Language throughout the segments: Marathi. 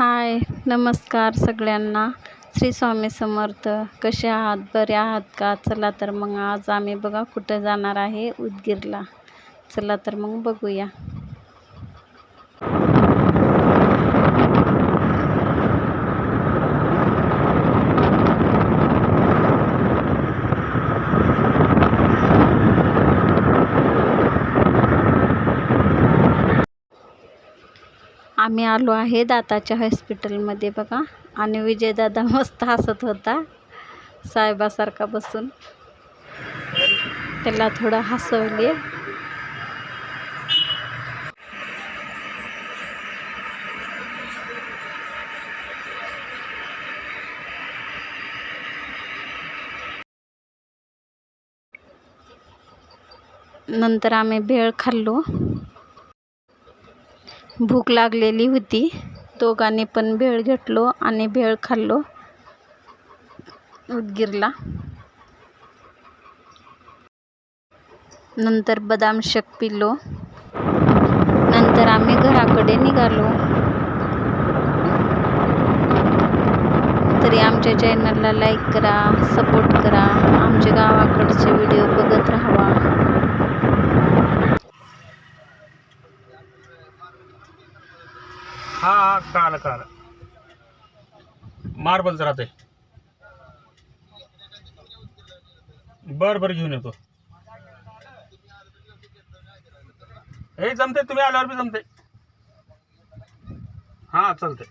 हाय नमस्कार सगळ्यांना. श्री स्वामी समर्थ कसे आहात? बरे आहात का? चला तर मग आज आम्ही बघा कुठं जाणार आहे उदगीरला. चला तर मग बघूया. आम्ही आलो आहे दाताच्या हॉस्पिटलमध्ये बघा. आणि विजयदादा मस्त हसत होता साहेबासारखा बसून. त्याला थोडं हसवले. नंतर आम्ही भेळ खाल्लो. भूक लागलेली होती. दोघांनी पण भेळ घेतलो आणि भेळ खाल्लो उदगीरला. नंतर बदाम शेक पिलो. नंतर आम्ही घराकडे निघालो. तरी आमच्या चॅनलला लाईक करा सपोर्ट करा. आमच्या गावाकडचे व्हिडिओ हा हा कळालं कळालं मार्बलचं राहते बर बर घेऊन येतो. हे जमते तुम्ही आल्यावर बी जमते हा चालते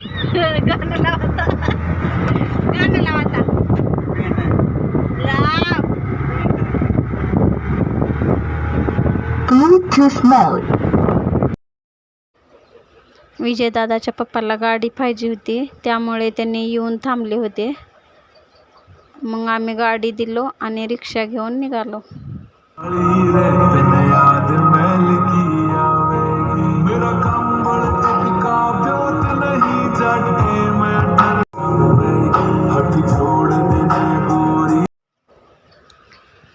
गाणं लावता गाणं Bluetooth mode. विजयदादाच्या पप्पाला गाडी पाहिजे होती. त्यामुळे त्यांनी येऊन थांबले होते. मग आम्ही गाडी दिलो आणि रिक्षा घेऊन निघालो.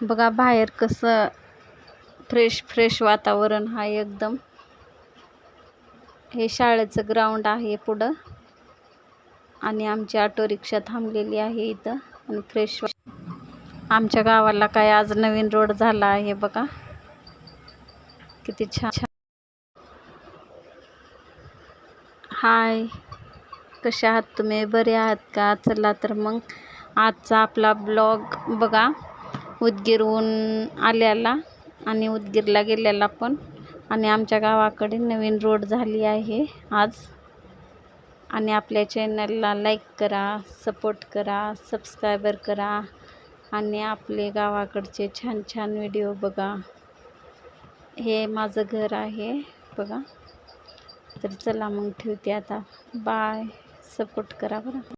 बघा बाहेर कसं फ्रेश फ्रेश वातावरण हा एकदम. हे शाळेचं ग्राउंड आहे पुढं. आणि आमची ऑटो रिक्षा थांबलेली आहे इथं. आणि फ्रेश आमच्या गावाला काय आज नवीन रोड झाला आहे बघा. किती छान छान हाय. कसे आहात तुम्ही? बरे आहात का? चला तर मग आजचा आपला ब्लॉग बघा. उदगीरहून आल्याला. आणि उदगीरला गेलेला पण. आणि आमच्या गावाकडे नवीन रोड झाली आहे आज. आणि आपल्या चॅनलला लाईक करा सपोर्ट करा सबस्क्रायबर करा. आणि आपले गावाकडचे छान छान व्हिडिओ बघा. हे माझं घर आहे बघा. तर चला मग ठेवते आता. बाय सपोर्ट करा बरं.